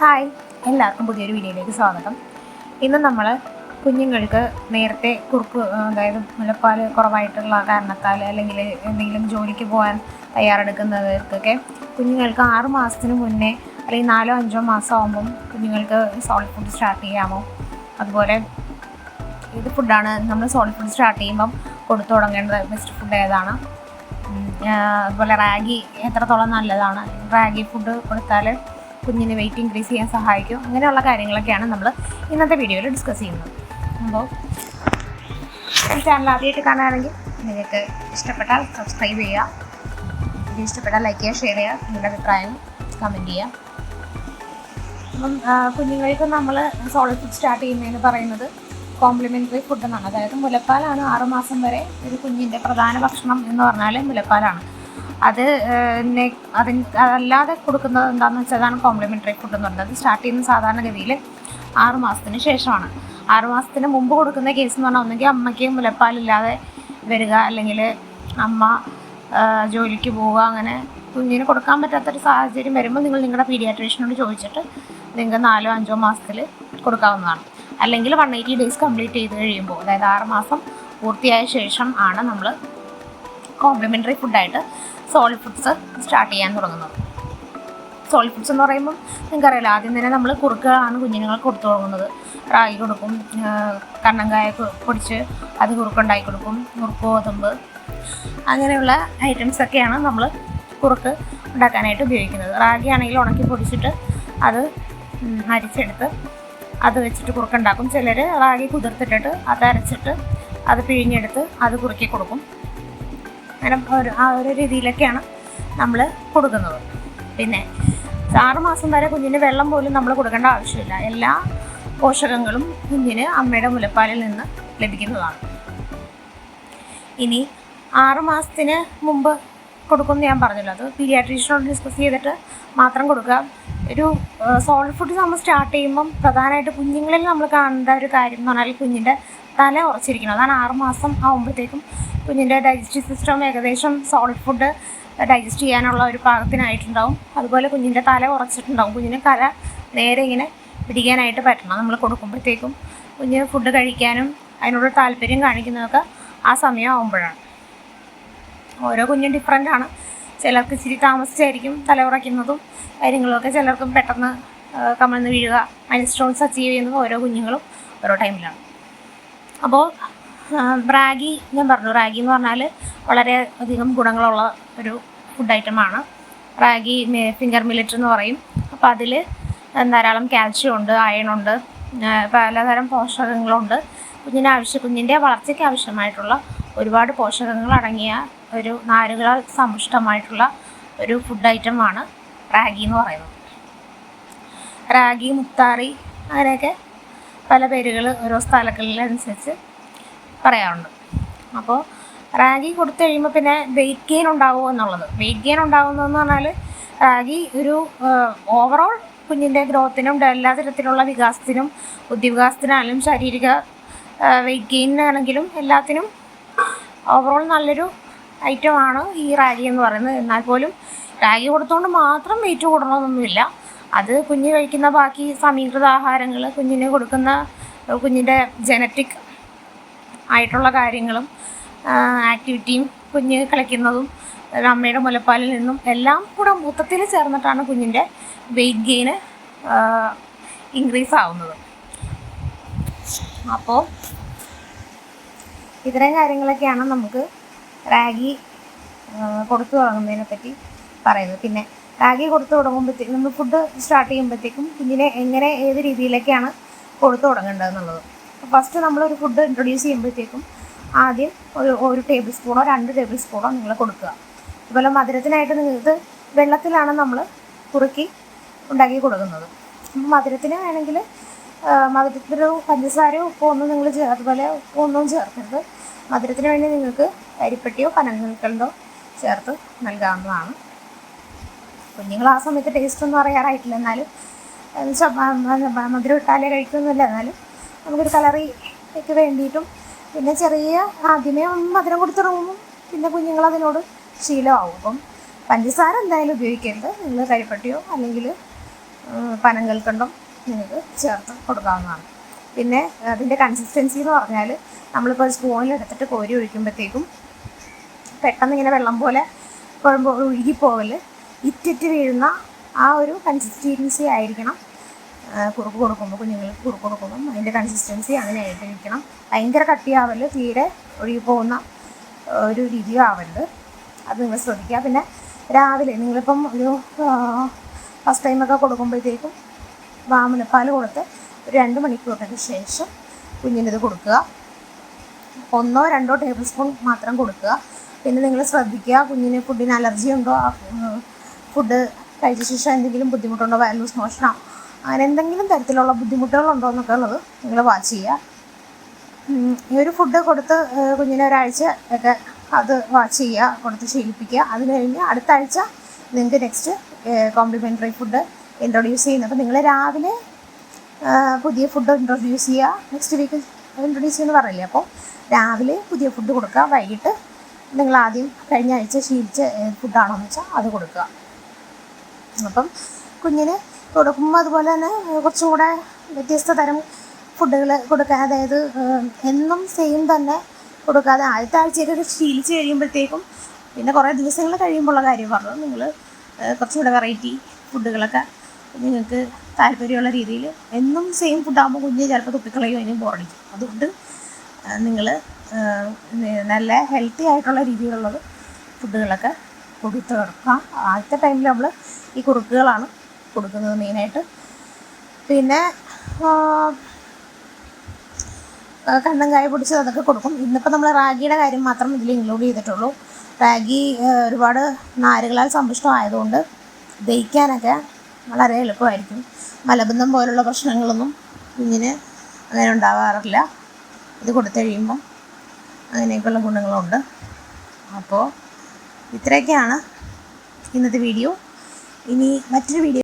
Hi. എല്ലാവർക്കും പുതിയൊരു വീഡിയോയിലേക്ക് സ്വാഗതം. ഇന്ന് നമ്മൾ കുഞ്ഞുങ്ങൾക്ക് നേരത്തെ കുറുക്ക് അതായത് മുലപ്പാൽ കുറവായിട്ടുള്ള കാരണത്താൽ അല്ലെങ്കിൽ എന്തെങ്കിലും ജോലിക്ക് പോകാൻ തയ്യാറെടുക്കുന്നവർക്കൊക്കെ കുഞ്ഞുങ്ങൾക്ക് ആറ് മാസത്തിന് മുന്നേ അല്ലെങ്കിൽ നാലോ അഞ്ചോ മാസം ആകുമ്പം കുഞ്ഞുങ്ങൾക്ക് സോളിഡ് ഫുഡ് സ്റ്റാർട്ട് ചെയ്യാമോ? അതുപോലെ ഏത് ഫുഡാണ് നമ്മൾ സോളിഡ് ഫുഡ് സ്റ്റാർട്ട് ചെയ്യുമ്പം കൊടുത്തു തുടങ്ങേണ്ടത്? ബെസ്റ്റ് ഫുഡ് ഏതാണ്? അതുപോലെ റാഗി എത്രത്തോളം നല്ലതാണ്? റാഗി ഫുഡ് കൊടുത്താൽ കുഞ്ഞിന് വെയിറ്റ് ഇൻക്രീസ് ചെയ്യാൻ സഹായിക്കും. അങ്ങനെയുള്ള കാര്യങ്ങളൊക്കെയാണ് നമ്മൾ ഇന്നത്തെ വീഡിയോയിൽ ഡിസ്കസ് ചെയ്യുന്നത്. അപ്പോൾ ഈ ചാനൽ ആദ്യമായിട്ട് കാണുകയാണെങ്കിൽ നിങ്ങൾക്ക് ഇഷ്ടപ്പെട്ടാൽ സബ്സ്ക്രൈബ് ചെയ്യുക. വീഡിയോ ഇഷ്ടപ്പെട്ടാൽ ലൈക്ക് ചെയ്യുക ഷെയർ ചെയ്യുക നിങ്ങളുടെ അഭിപ്രായം കമന്റ് ചെയ്യുക. അപ്പം കുഞ്ഞുങ്ങൾക്ക് നമ്മൾ സോളിഡ് ഫുഡ് സ്റ്റാർട്ട് ചെയ്യുന്നതെന്ന് പറയുന്നത് കോംപ്ലിമെന്ററി ഫുഡ് എന്നാണ്. അതായത് മുലപ്പാലാണ് ആറുമാസം വരെ ഒരു കുഞ്ഞിന്റെ പ്രധാന ഭക്ഷണം എന്ന് പറഞ്ഞാൽ മുലപ്പാലാണ്. അത് അതി അതല്ലാതെ കൊടുക്കുന്നത് എന്താണെന്ന് വെച്ചാൽ അതാണ് കോംപ്ലിമെന്ററി ഫുഡ് എന്ന് പറയുന്നത്. സ്റ്റാർട്ട് ചെയ്യുന്ന സാധാരണഗതിയിൽ ആറ് മാസത്തിന് ശേഷമാണ്. ആറ് മാസത്തിന് മുമ്പ് കൊടുക്കുന്ന കേസ് എന്ന് പറഞ്ഞാൽ ഒന്നുകിൽ അമ്മയ്ക്ക് മുലപ്പാലില്ലാതെ വരിക അല്ലെങ്കിൽ അമ്മ ജോലിക്ക് പോവുക അങ്ങനെ കുഞ്ഞിന് കൊടുക്കാൻ പറ്റാത്തൊരു സാഹചര്യം വരുമ്പോൾ നിങ്ങൾ നിങ്ങളുടെ പീഡിയാട്രീഷ്യനോട് ചോദിച്ചിട്ട് നിങ്ങൾക്ക് നാലോ അഞ്ചോ മാസത്തിൽ കൊടുക്കാവുന്നതാണ്. അല്ലെങ്കിൽ വൺ എയ്റ്റി ഡേയ്സ് കംപ്ലീറ്റ് ചെയ്ത് കഴിയുമ്പോൾ അതായത് ആറ് മാസം പൂർത്തിയായ ശേഷം ആണ് നമ്മൾ കോംപ്ലിമെന്ററി ഫുഡായിട്ട് സോളിഡ് ഫുഡ്സ് സ്റ്റാർട്ട് ചെയ്യാൻ തുടങ്ങുന്നത്. സോളിഡ് ഫുഡ്സ് എന്ന് പറയുമ്പോൾ നിങ്ങൾക്കറിയാലോ ആദ്യം തന്നെ നമ്മൾ കുറുക്കുകളാണ് കുഞ്ഞുങ്ങൾക്ക് കൊടുത്തു തുടങ്ങുന്നത്. റായി കൊടുക്കും കണ്ണങ്കായ പൊടിച്ച് അത് കുറുക്കുണ്ടാക്കി കൊടുക്കും കുറുക്ക് ഗോതമ്പ് അങ്ങനെയുള്ള ഐറ്റംസൊക്കെയാണ് നമ്മൾ കുറുക്ക് ഉണ്ടാക്കാനായിട്ട് ഉപയോഗിക്കുന്നത്. റാഗി ആണെങ്കിൽ ഉണക്കി പൊടിച്ചിട്ട് അത് അരിച്ചെടുത്ത് അത് വെച്ചിട്ട് കുറുക്കുണ്ടാക്കും. ചിലർ റാഗി കുതിർത്തിട്ടിട്ട് അത് അരച്ചിട്ട് അത് പിഴിഞ്ഞെടുത്ത് അത് കുറുക്കി കൊടുക്കും. അങ്ങനെ ഒരു ആ ഒരു രീതിയിലൊക്കെയാണ് നമ്മൾ കൊടുക്കുന്നത്. പിന്നെ ആറ് മാസം വരെ കുഞ്ഞിന് വെള്ളം പോലും നമ്മൾ കൊടുക്കേണ്ട ആവശ്യമില്ല. എല്ലാ പോഷകങ്ങളും കുഞ്ഞിന് അമ്മയുടെ മുലപ്പാലിൽ നിന്ന് ലഭിക്കുന്നതാണ്. ഇനി ആറ് മാസത്തിന് മുമ്പ് കൊടുക്കുമെന്ന് ഞാൻ പറഞ്ഞല്ലോ. അത് പീഡിയാട്രീഷ്യനോട് ഡിസ്കസ് ചെയ്തിട്ട് മാത്രം കൊടുക്കുക. ഒരു സോളിഡ് ഫുഡ് നമ്മൾ സ്റ്റാർട്ട് ചെയ്യുമ്പം പ്രധാനമായിട്ട് കുഞ്ഞുങ്ങളിൽ നമ്മൾ കാണേണ്ട ഒരു കാര്യം എന്ന് പറഞ്ഞാൽ കുഞ്ഞിന്റെ തല ഉറച്ചിരിക്കണം. അതാണ് ആറുമാസം ആകുമ്പോഴത്തേക്കും കുഞ്ഞിന്റെ ഡൈജസ്റ്റീവ് സിസ്റ്റം ഏകദേശം സോളിഡ് ഫുഡ് ഡൈജസ്റ്റ് ചെയ്യാനുള്ള ഒരു പാകത്തിനായിട്ടുണ്ടാവും. അതുപോലെ കുഞ്ഞിന്റെ തല ഉറച്ചിട്ടുണ്ടാവും. കുഞ്ഞിന് കല നേരെ ഇങ്ങനെ പിടിക്കാനായിട്ട് പറ്റണം. നമ്മൾ കൊടുക്കുമ്പോഴത്തേക്കും കുഞ്ഞ് ഫുഡ് കഴിക്കാനും അതിനോട് താല്പര്യം കാണിക്കുന്നതൊക്കെ ആ സമയം ആകുമ്പോഴാണ് ഓരോ കുഞ്ഞും ഡിഫറെന്റ് ആണ്. ചിലർക്ക് ഇച്ചിരി താമസിച്ചായിരിക്കും തലയുറയ്ക്കുന്നതും കാര്യങ്ങളൊക്കെ ചിലർക്കും പെട്ടെന്ന് കമഴ്ന്ന് വീഴുക. മൈൽ സ്റ്റോൺസ് അച്ചീവ് ചെയ്യുന്നത് ഓരോ കുഞ്ഞുങ്ങളും ഓരോ ടൈമിലാണ് അപ്പോൾ റാഗി ഞാൻ പറഞ്ഞു റാഗി എന്ന് പറഞ്ഞാൽ വളരെ അധികം ഗുണങ്ങളുള്ള ഒരു ഫുഡ് ഐറ്റമാണ് റാഗി ഫിംഗർ മില്ലറ്റ് എന്ന് പറയും. അപ്പോൾ അതിൽ ധാരാളം കാൽഷ്യം ഉണ്ട് അയൺ ഉണ്ട് പലതരം പോഷകങ്ങളുണ്ട്. കുഞ്ഞിന് ആവശ്യം കുഞ്ഞിന്റെ വളർച്ചയ്ക്ക് ആവശ്യമായിട്ടുള്ള ഒരുപാട് പോഷകങ്ങൾ അടങ്ങിയ ഒരു നാരുകളാൽ സമ്പുഷ്ടമായിട്ടുള്ള ഒരു ഫുഡ് ഐറ്റം ആണ് റാഗി എന്ന് പറയുന്നത്. റാഗി മുത്താറി അങ്ങനെയൊക്കെ പല പേരുകൾ ഓരോ സ്ഥലങ്ങളിലനുസരിച്ച് പറയാറുണ്ട്. അപ്പോൾ റാഗി കൊടുത്തു കഴിയുമ്പോൾ പിന്നെ വെയിറ്റ് ഗെയിൻ ഉണ്ടാവുമോ എന്നുള്ളത്. വെയിറ്റ് ഗെയിൻ ഉണ്ടാകുന്നതെന്ന് പറഞ്ഞാൽ റാഗി ഒരു ഓവറോൾ കുഞ്ഞിന്റെ ഗ്രോത്തിനും എല്ലാ തരത്തിലുള്ള വികാസത്തിനും ബുദ്ധിവികാസത്തിനായാലും ശാരീരിക വെയിറ്റ് ഗെയിനിനാണെങ്കിലും എല്ലാത്തിനും ഓവറോൾ നല്ലൊരു ഐറ്റമാണ് ഈ റാഗി എന്ന് പറയുന്നത്. എന്നാൽ പോലും റാഗി കൊടുത്തുകൊണ്ട് മാത്രം വെയിറ്റ് കൂടണമെന്നൊന്നുമില്ല അത് കുഞ്ഞ് കഴിക്കുന്ന ബാക്കി സമീകൃത ആഹാരങ്ങൾ കുഞ്ഞിന് കൊടുക്കുന്ന കുഞ്ഞിന്റെ ജനറ്റിക് ആയിട്ടുള്ള കാര്യങ്ങളും ആക്ടിവിറ്റിയും കുഞ്ഞ് കളിക്കുന്നതും അമ്മയുടെ മുലപ്പാലിൽ നിന്നും എല്ലാം കൂടെ മൊത്തത്തിൽ ചേർന്നിട്ടാണ് കുഞ്ഞിന്റെ വെയിറ്റ് ഗെയിന് ഇൻക്രീസ് ആവുന്നത്. അപ്പോൾ ഇത്തരം കാര്യങ്ങളൊക്കെയാണ് നമുക്ക് റാഗി കൊടുത്തു തുടങ്ങുന്നതിനെ പറ്റി പറയുന്നത് പിന്നെ റാഗി കൊടുത്തു തുടങ്ങുമ്പോഴത്തേക്കും നമ്മൾ ഫുഡ് സ്റ്റാർട്ട് ചെയ്യുമ്പോഴത്തേക്കും കുഞ്ഞിനെ എങ്ങനെ ഏത് രീതിയിലേക്കാണ് കൊടുത്തു തുടങ്ങേണ്ടതെന്നുള്ളത് ഫസ്റ്റ് നമ്മളൊരു ഫുഡ് ഇൻട്രൊഡ്യൂസ് ചെയ്യുമ്പോഴത്തേക്കും ആദ്യം ഒരു ഒരു ടേബിൾ സ്പൂണോ രണ്ട് ടേബിൾ സ്പൂണോ നിങ്ങൾ കൊടുക്കുക. അതുപോലെ മധുരത്തിനായിട്ട് നിങ്ങൾക്ക് വെള്ളത്തിലാണ് നമ്മൾ കുറുക്കി ഉണ്ടാക്കി കൊടുക്കുന്നത്. മധുരത്തിന് വേണമെങ്കിൽ മധുരത്തിലൊരു പഞ്ചസാരയോ ഉപ്പോ ഒന്നും നിങ്ങൾ അതുപോലെ ഉപ്പൊന്നും ചേർക്കരുത്. മധുരത്തിന് വേണ്ടി നിങ്ങൾക്ക് അരിപ്പട്ടിയോ പനങ്ങൾക്കണ്ടോ ചേർത്ത് നൽകാവുന്നതാണ്. കുഞ്ഞുങ്ങൾ ആ സമയത്ത് ടേസ്റ്റ് ഒന്നും അറിയാറായിട്ടില്ല. എന്നാലും മധുരം ഇട്ടാലേ കഴിക്കുന്നില്ല എന്നാലും നമുക്കൊരു കളറിക്ക് വേണ്ടിയിട്ടും പിന്നെ ചെറിയ ആദ്യമേ മധുരം കൊടുത്ത് തുടങ്ങുമ്പം പിന്നെ കുഞ്ഞുങ്ങൾ അതിനോട് ശീലമാവും. അപ്പം പഞ്ചസാര എന്തായാലും ഉപയോഗിക്കരുത്. നിങ്ങൾ കരിപ്പട്ടിയോ അല്ലെങ്കിൽ പനങ്കൽക്കണ്ടം നിങ്ങൾക്ക് ചേർത്ത് കൊടുക്കാവുന്നതാണ്. പിന്നെ അതിന്റെ കൺസിസ്റ്റൻസി എന്ന് പറഞ്ഞാൽ നമ്മളിപ്പോൾ സ്പൂണിൽ എടുത്തിട്ട് കോരി ഒഴിക്കുമ്പോഴത്തേക്കും പെട്ടെന്ന് ഇങ്ങനെ വെള്ളം പോലെ കുഴമ്പ് ഒഴുകിപ്പോകൽ ഇറ്റിറ്റ് വീഴുന്ന ആ ഒരു കൺസിസ്റ്റൻസി ആയിരിക്കണം. കുറുക്ക് കൊടുക്കുമ്പോൾ കുഞ്ഞുങ്ങൾക്ക് കുറുക്ക് കൊടുക്കുമ്പം അതിന്റെ കൺസിസ്റ്റൻസി അങ്ങനെ ആയിട്ടിരിക്കണം ഭയങ്കര കട്ടിയാവൽ തീരെ ഒഴുകിപ്പോകുന്ന ഒരു രീതിയും ആവരുത്. അത് നിങ്ങൾ ശ്രദ്ധിക്കുക. പിന്നെ രാവിലെ നിങ്ങളിപ്പം ഒരു ഫസ്റ്റ് ടൈമൊക്കെ കൊടുക്കുമ്പോഴത്തേക്കും വാമനപ്പാൽ കൊടുത്ത് ഒരു രണ്ട് മണിക്കൂറിന് ശേഷം കുഞ്ഞിനിത് കൊടുക്കുക. ഒന്നോ രണ്ടോ ടേബിൾ സ്പൂൺ മാത്രം കൊടുക്കുക. പിന്നെ നിങ്ങൾ ശ്രദ്ധിക്കുക കുഞ്ഞിന് ഫുഡിന് അലർജി ഉണ്ടോ ഫുഡ് കഴിച്ച ശേഷം എന്തെങ്കിലും ബുദ്ധിമുട്ടുണ്ടോ വാലൂസ് മോഷണം അങ്ങനെ എന്തെങ്കിലും തരത്തിലുള്ള ബുദ്ധിമുട്ടുകളുണ്ടോ എന്നൊക്കെ ഉള്ളത് നിങ്ങൾ വാച്ച് ചെയ്യുക. ഈ ഒരു ഫുഡ് കൊടുത്ത് കുഞ്ഞിനെ ഒരാഴ്ച ഒക്കെ അത് വാച്ച് ചെയ്യുക കൊടുത്ത് ശീലിപ്പിക്കുക. അത് കഴിഞ്ഞ് അടുത്ത ആഴ്ച നിങ്ങൾക്ക് നെക്സ്റ്റ് കോംപ്ലിമെന്ററി ഫുഡ് ഇൻട്രൊഡ്യൂസ് ചെയ്യുന്നത്. അപ്പോൾ നിങ്ങൾ രാവിലെ പുതിയ ഫുഡ് ഇൻട്രൊഡ്യൂസ് ചെയ്യുക. നെക്സ്റ്റ് വീക്ക് ഇൻട്രൊഡ്യൂസ് ചെയ്യുമെന്ന് പറയില്ലേ? അപ്പോൾ രാവിലെ പുതിയ ഫുഡ് കൊടുക്കുക വൈകിട്ട് നിങ്ങൾ ആദ്യം കഴിഞ്ഞ ആഴ്ച ശീലിച്ച ഫുഡാണോ എന്ന് വെച്ചാൽ അത് കൊടുക്കുക. അപ്പം കുഞ്ഞിന് കൊടുക്കുമ്പോൾ അതുപോലെ തന്നെ കുറച്ചും കൂടെ വ്യത്യസ്ത തരം ഫുഡുകൾ കൊടുക്കുക. അതായത് എന്നും സെയിം തന്നെ കൊടുക്കാതെ ആദ്യത്തെ ആഴ്ചയൊക്കെ ശീലിച്ച് കഴിയുമ്പോഴത്തേക്കും പിന്നെ കുറേ ദിവസങ്ങൾ കഴിയുമ്പോഴുള്ള കാര്യം പറഞ്ഞു. നിങ്ങൾ കുറച്ചും കൂടെ വെറൈറ്റി ഫുഡുകളൊക്കെ നിങ്ങൾക്ക് താല്പര്യമുള്ള രീതിയിൽ എന്നും സെയിം ഫുഡാകുമ്പോൾ കുഞ്ഞ് ചിലപ്പോൾ തുപ്പിക്കളയും അതിന് ബോറടിക്കും അതുകൊണ്ട് നിങ്ങൾ നല്ല ഹെൽത്തി ആയിട്ടുള്ള രീതിയിലുള്ളത് ഫുഡുകളൊക്കെ കൊടുത്ത് കൊടുക്കാം ആദ്യത്തെ ടൈമിൽ നമ്മൾ ഈ കുറുക്കുകളാണ് കൊടുക്കുന്നത് മെയിനായിട്ട് പിന്നെ കണ്ണും കായ പൊടിച്ചത് അതൊക്കെ കൊടുക്കും. ഇന്നിപ്പോൾ നമ്മൾ റാഗിയുടെ കാര്യം മാത്രം ഇതിൽ ഇൻക്ലൂഡ് ചെയ്തിട്ടുള്ളൂ. റാഗി ഒരുപാട് നാരുകളാൽ സമ്പുഷ്ടമായതുകൊണ്ട് ദഹിക്കാനൊക്കെ വളരെ എളുപ്പമായിരിക്കും. മലബന്ധം പോലുള്ള പ്രശ്നങ്ങളൊന്നും കുഞ്ഞിന് അങ്ങനെ ഉണ്ടാവാറില്ല. ഇത് കൊടുത്തു കഴിയുമ്പം അങ്ങനെയൊക്കെയുള്ള ഗുണങ്ങളുണ്ട്. അപ്പോൾ ഇത്രയൊക്കെയാണ് ഇന്നത്തെ വീഡിയോ. ഇനി മറ്റൊരു വീഡിയോ